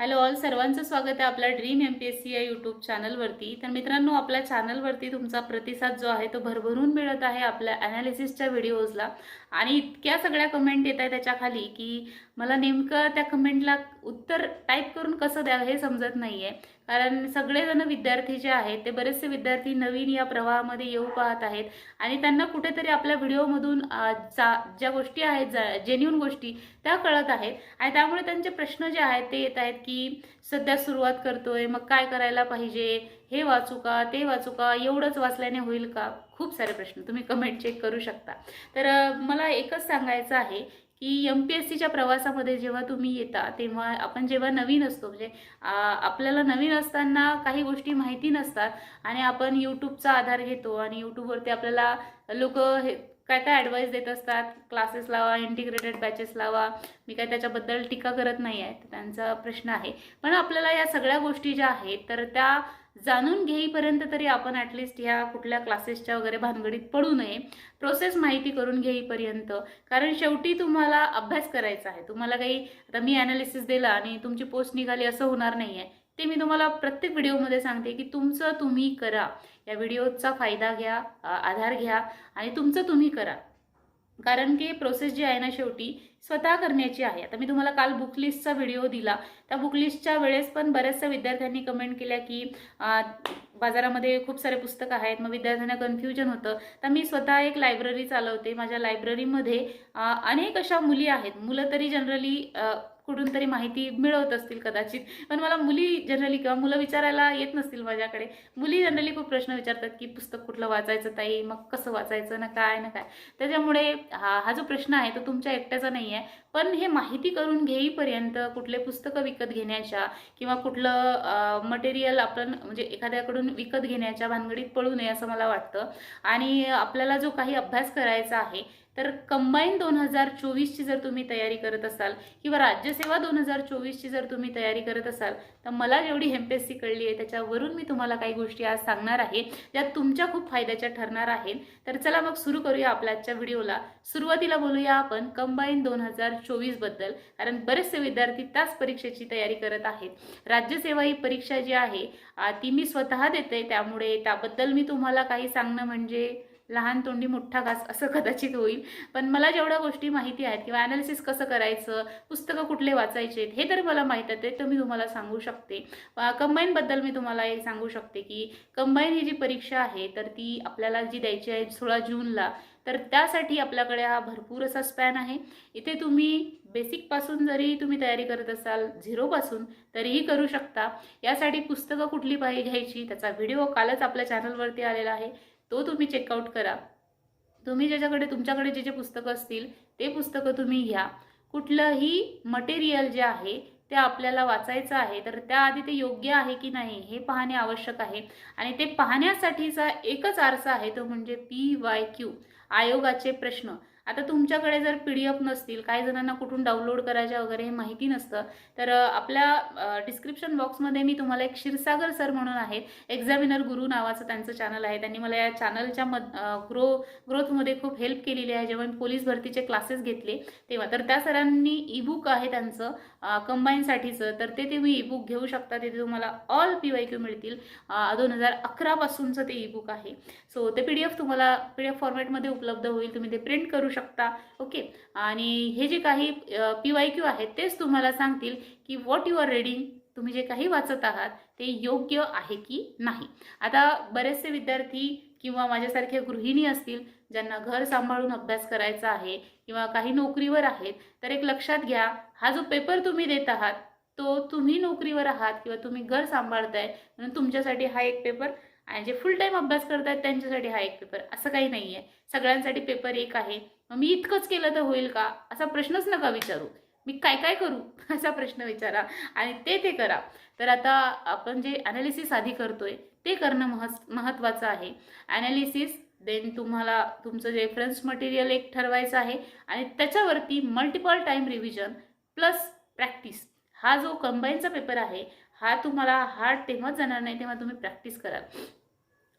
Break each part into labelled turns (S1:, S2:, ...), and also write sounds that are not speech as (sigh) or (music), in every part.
S1: Hello all सर्वांचं स्वागत आहे आपल्या dream M P S C या यूट्यूब चॅनलवरती तर मित्रांनो आपल्या चॅनलवरती तुमचा प्रतिसाद जो आहे तो भरभरून मिळत आहे आपल्या ॲनालिसिसच्या व्हिडिओजला आणि इतक्या सगळ्या कमेंट येत आहे त्याच्याखाली की मला नेमकं त्या कमेंटला उत्तर टाईप करून कसं द्यावं हे समजत नाही आहे कारण सगळेजण विद्यार्थी जे आहेत ते बरेचसे विद्यार्थी नवीन या प्रवाहामध्ये येऊ पाहत आहेत. आणि त्यांना कुठेतरी आपल्या व्हिडिओमधून जा- ज्या गोष्टी आहेत जेन्युन गोष्टी त्या कळत आहेत. आणि त्यामुळे त्यांचे प्रश्न जे आहेत ते येत आहेत की सध्या सुरुवात करतोय मग काय करायला पाहिजे? हे वाचू का? ते वाचू का? एवढंच वाचल्याने होईल का? खूप सारे प्रश्न तुम्ही कमेंट चेक करू शकता. तर मला एकच सांगायचं आहे की एम पी एस सीच्या प्रवासामध्ये जेव्हा तुम्ही येता तेव्हा आपण जेव्हा नवीन असतो म्हणजे आपल्याला नवीन असताना काही गोष्टी माहिती नसतात आणि आपण यूट्यूबचा आधार घेतो आणि यूट्यूबवरती आपल्याला लोक हे काय काय ॲडवाईस देत असतात? क्लासेस लावा इंटिग्रेटेड बॅचेस लावा. मी काय त्याच्याबद्दल टीका करत नाही आहे त्यांचा प्रश्न आहे. पण आपल्याला या सगळ्या गोष्टी ज्या आहेत तर त्या जाणून घेईपर्यंत तरी आपण ॲटलिस्ट ह्या कुठल्या क्लासेसच्या वगैरे भानगडीत पडू नये. प्रोसेस माहिती करून घेईपर्यंत. कारण शेवटी तुम्हाला अभ्यास करायचा आहे. तुम्हाला काही आता मी ॲनालिसिस दिला आणि तुमची पोस्ट निघाली असं होणार नाही आहे ते मी तुम्हाला प्रत्येक व्हिडिओमध्ये सांगते की तुमचं तुम्ही करा. या व्हिडिओचा फायदा घ्या आधार घ्या आणि तुमचं तुम्ही करा. कारण की प्रोसेस जी आहे ना शेवटी स्वतः करण्याची आहे. आता मी तुम्हाला काल बुकलिस्टचा व्हिडिओ दिला. त्या बुकलिस्टच्या वेळेस पण बऱ्याचशा विद्यार्थ्यांनी कमेंट केल्या की बाजारामध्ये खूप सारे पुस्तकं आहेत. मग विद्यार्थ्यांना कन्फ्युजन होतं. तर मी स्वतः एक लायब्ररी चालवते. माझ्या लायब्ररीमध्ये अनेक अशा मुली आहेत. मुलं तरी जनरली कुठून तरी माहिती मिळवत असतील कदाचित. पण मला मुली जनरली किंवा मुलं विचारायला येत नसतील माझ्याकडे. मुली जनरली खूप प्रश्न विचारतात की पुस्तक कुठलं वाचायचं ताई? मग कसं वाचायचं? ना काय? ना काय? त्याच्यामुळे हा हा जो प्रश्न आहे तो तुमच्या एकट्याचा नाही आहे. पण हे माहिती करून घेईपर्यंत कुठले पुस्तकं विकत घेण्याच्या किंवा कुठलं मटेरियल आपण म्हणजे एखाद्याकडून विकत घेण्याच्या भानगडीत पडू नये असं मला वाटतं. आणि आपल्याला जो काही अभ्यास करायचा आहे तर कंबाईन दोन हजार चोवीसची जर तुम्ही तयारी करत असाल किंवा राज्यसेवा दोन हजार चोवीसची जर तुम्ही तयारी करत असाल तर मला जेवढी एम पी एस सी कळली आहे त्याच्यावरून मी तुम्हाला काही गोष्टी आज सांगणार आहे ज्या तुमच्या खूप फायद्याच्या ठरणार आहेत. तर चला मग सुरू करूया आपल्या आजच्या व्हिडिओला. सुरुवातीला बोलूया आपण कंबाईन दोन हजार चोवीसबद्दल कारण बरेचसे विद्यार्थी त्याच परीक्षेची तयारी करत आहेत. राज्यसेवा ही परीक्षा जी आहे ती मी स्वतः देते त्यामुळे त्याबद्दल मी तुम्हाला काही सांगणं म्हणजे लहान तोंडी मोठा घास असं कदाचित होईल. पण मला जेवढ्या गोष्टी माहिती आहेत किंवा ॲनालिसिस कसं करायचं पुस्तकं कुठले वाचायचे आहेत हे तर मला माहीत आहे ते तर मी तुम्हाला सांगू शकते. कंबाईनबद्दल मी तुम्हाला एक सांगू शकते की कंबाईन ही जी परीक्षा आहे तर ती आपल्याला जी द्यायची आहे सोळा जूनला तर त्यासाठी आपल्याकडे हा भरपूर असा स्पॅन आहे. इथे तुम्ही बेसिकपासून जरी तुम्ही तयारी करत असाल झिरोपासून तरीही करू शकता. यासाठी पुस्तकं कुठली पाहिजे घ्यायची त्याचा व्हिडिओ कालच आपल्या चॅनलवरती आलेला आहे. तो तुम्ही चेकआउट करा. तुम्ही ज्याच्याकडे तुमच्याकडे जे जे पुस्तकं असतील ते पुस्तकं तुम्ही घ्या. कुठलंही मटेरियल जे आहे ते आपल्याला वाचायचं आहे तर त्याआधी ते योग्य आहे की नाही हे पाहणे आवश्यक आहे. आणि ते पाहण्यासाठीचा एकच आरसा आहे तो म्हणजे पी वाय क्यू आयोगाचे प्रश्न. आता तुमच्याकडे जर पी डी एफ नसतील काही जणांना कुठून डाउनलोड करायच्या वगैरे हे माहिती नसतं तर आपल्या डिस्क्रिप्शन बॉक्समध्ये मी तुम्हाला एक क्षीरसागर सर म्हणून आहेत एक्झामिनर गुरु नावाचं त्यांचं चॅनल आहे. त्यांनी मला या चॅनलच्या मध ग्रो ग्रोथमध्ये खूप हेल्प केलेली आहे. जेव्हा मी पोलीस भरतीचे क्लासेस घेतले तेव्हा. तर त्या सरांनी ईबुक आहे त्यांचं कंबाईनसाठीचं तर ते तुम्ही ईबुक घेऊ शकता. तिथे तुम्हाला ऑल पी वाय क्यू मिळतील. दोन हजार अकरापासूनचं ते ईबुक आहे. सो ते पी डी एफ तुम्हाला पी डी एफ फॉर्मॅटमध्ये उपलब्ध होईल. तुम्ही ते प्रिंट करू शकता. ओके आणि हे जे काही पी वाय क्यू आहेत तेच तुम्हाला सांगतील की व्हॉट यू आर रीडिंग तुम्ही जे काही वाचत आहात ते योग्य आहे की नाही. आता बरेचसे विद्यार्थी किंवा माझ्यासारखे गृहिणी असतील ज्यांना घर सांभाळून अभ्यास करायचा आहे किंवा काही नोकरीवर आहेत तर एक लक्षात घ्या हा जो पेपर तुम्ही देत आहात तो तुम्ही नोकरीवर आहात किंवा तुम्ही घर सांभाळताय म्हणून तुमच्यासाठी हा एक पेपर आणि जे फुल टाईम अभ्यास करतात त्यांच्यासाठी हा एक पेपर असं काही नाही आहे सगळ्यांसाठी पेपर एक आहे. मग मी इतकंच केलं तर होईल का? असा प्रश्नच नका विचारू. मी काय काय करू? (laughs) असा प्रश्न विचारा आणि ते ते करा. तर आता आपण जे ॲनालिसिस आधी करतोय ते करणं मह महत्त्वाचं आहे. ॲनालिसिस देन तुम्हाला तुमचं रेफरन्स मटेरियल एक ठरवायचं आहे आणि त्याच्यावरती multiple time revision plus practice हा जो कंबाईनचा पेपर आहे हा तुम्हाला हार्ड तेव्हाच जाणार नाही तेव्हा तुम्ही प्रॅक्टिस कराल.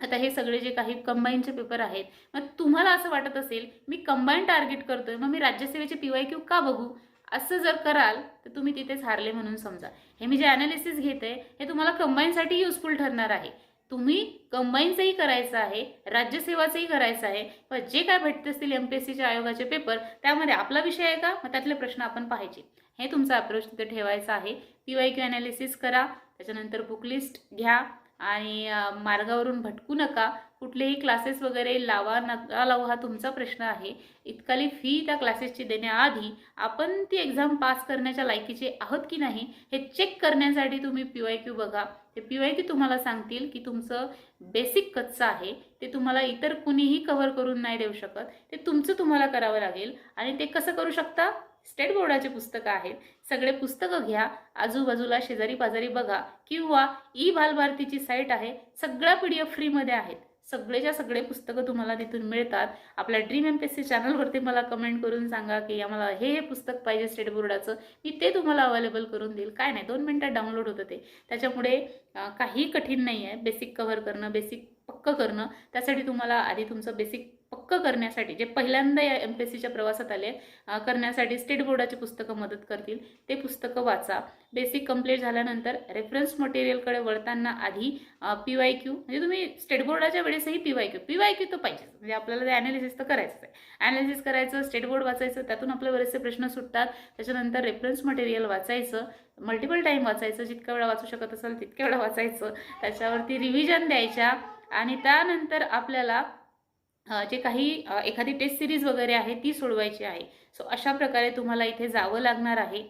S1: आता हे सगळे जे काही कंबाईनचे पेपर आहेत मग तुम्हाला असं वाटत असेल मी कंबाईन टार्गेट करतोय मग मी राज्यसेवेचे पी वाय क्यू का बघू? असं जर कराल तर तुम्ही तिथेच हारले म्हणून समजा. हे मी जे अनालिसिस घेते हे तुम्हाला कंबाईनसाठी युजफुल ठरणार आहे. तुम्ही कंबाईनचंही करायचं आहे राज्यसेवाचंही करायचं आहे पण जे काय भेटत असतील एम पी एस सीच्या आयोगाचे पेपर त्यामध्ये आपला विषय आहे का? मग त्यातले प्रश्न आपण पाहायचे. हे तुमचा अप्रोच तिथे ठेवायचा आहे. पी वाय क्यू अनालिसिस करा त्याच्यानंतर बुक लिस्ट घ्या आणि मार्गावरून भटकू नका. कुठलेही क्लासेस वगैरे लावा नका लावू हा तुमचा प्रश्न आहे. इतकाली फी त्या क्लासेसची देण्याआधी आपण ती एक्झाम पास करण्याच्या लायकीचे आहोत की नाही हे चेक करण्यासाठी तुम्ही पी वाय क्यू बघा. ते पी वाय क्यू तुम्हाला सांगतील की तुमचं बेसिक कच्चं आहे. ते तुम्हाला इतर कुणीही कव्हर करून नाही देऊ शकत. ते तुमचं तुम्हाला करावं लागेल. आणि ते कसं करू शकता? स्टेट बोर्डाचे पुस्तकं आहेत. सगळे पुस्तकं घ्या. आजूबाजूला शेजारी पाजारी बघा. किंवा ई बालभारतीची साईट आहे. सगळ्या पी डी एफ फ्रीमध्ये आहेत. सगळेच्या सगळे पुस्तकं तुम्हाला तिथून मिळतात. आपल्या dream M P S C चॅनलवरती मला कमेंट करून सांगा की आम्हाला हे हे पुस्तक पाहिजे स्टेट बोर्डाचं मी ते तुम्हाला अवेलेबल करून देईल. काय नाही दोन मिनटात डाउनलोड होतं ते. त्याच्यामुळे काही कठीण नाही आहे बेसिक कव्हर करणं बेसिक पक्क करणं. त्यासाठी तुम्हाला आधी तुमचं बेसिक पक्क करण्यासाठी जे पहिल्यांदा या एम पी एस सीच्या प्रवासात आले करण्यासाठी स्टेट बोर्डाची पुस्तकं मदत करतील ते पुस्तकं वाचा. बेसिक कंप्लीट झाल्यानंतर रेफरन्स मटेरियलकडे वळताना आधी पी वाय क्यू म्हणजे तुम्ही स्टेट बोर्डाच्या वेळेसही P Y Q P Y Q तर पाहिजेच. म्हणजे आपल्याला ते ॲनालिसिस तर करायचं आहे. ॲनालिसिस करायचं स्टेट बोर्ड वाचायचं त्यातून आपले बरेचसे प्रश्न सुटतात. त्याच्यानंतर रेफरन्स मटेरियल वाचायचं मल्टिपल टाईम वाचायचं जितक्या वेळा वाचू शकत असाल तितक्या वेळा वाचायचं. त्याच्यावरती रिव्हिजन द्यायच्या आणि त्यानंतर आपल्याला जे काही एखादी टेस्ट सिरीज वगैरे आहे ती सोडवायची आहे. सो अशा प्रकारे तुम्हाला इथे जावं लागणार आहे.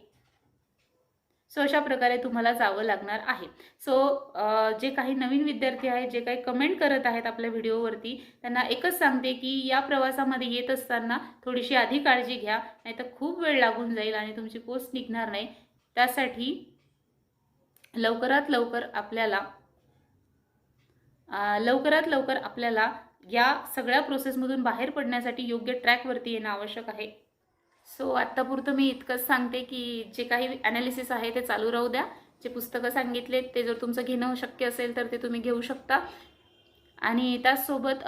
S1: सो अशा प्रकारे तुम्हाला जावं लागणार आहे. सो जे काही नवीन विद्यार्थी आहेत जे काही कमेंट करत आहेत आपल्या व्हिडिओवरती त्यांना एकच सांगते की या प्रवासामध्ये येत असताना थोडीशी आधी काळजी घ्या नाहीतर खूप वेळ लागून जाईल आणि तुमची पोस्ट निघणार नाही. त्यासाठी लवकरात लवकर आपल्याला लवकरात लवकर आपल्याला या सगळ्या प्रोसेसमधून बाहेर पडण्यासाठी योग्य ट्रॅकवरती येणं आवश्यक आहे. सो आत्तापुरतं मी इतकंच सांगते की जे काही ॲनालिसिस आहे ते चालू राहू द्या. जे पुस्तकं सांगितले ते जर तुमचं घेणं शक्य असेल तर ते तुम्ही घेऊ शकता. आणि त्याचसोबत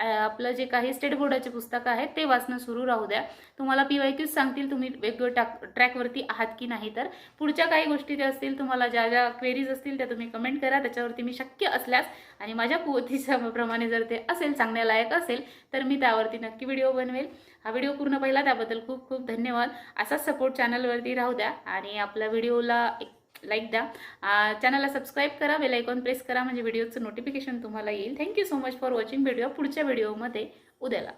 S1: आपलं जे काही स्टेट बोर्डाचे पुस्तकं आहेत ते वाचणं सुरू राहू द्या. तुम्हाला पी वाय क्यूज सांगतील तुम्ही वेगवेगळ्या टाक ट्रॅकवरती आहात की नाही तर. पुढच्या काही गोष्टी त्या असतील तुम्हाला ज्या ज्या क्वेरीज असतील त्या तुम्ही कमेंट करा. त्याच्यावरती मी शक्य असल्यास आणि माझ्या कुवतीच्या प्रमाणे जर ते असेल सांगण्यालायक असेल तर मी त्यावरती नक्की व्हिडिओ बनवेल. हा व्हिडिओ पूर्ण पाहिला त्याबद्दल खूप खूप धन्यवाद. असाच सपोर्ट चॅनलवरती राहू द्या आणि आपल्या व्हिडिओला एक लाईक द्या चॅनलला सबस्क्राईब करा बेलायकॉन प्रेस करा म्हणजे व्हिडिओचं नोटिफिकेशन तुम्हाला येईल. Thank you so much for watching video पुढच्या व्हिडिओमध्ये उद्याला.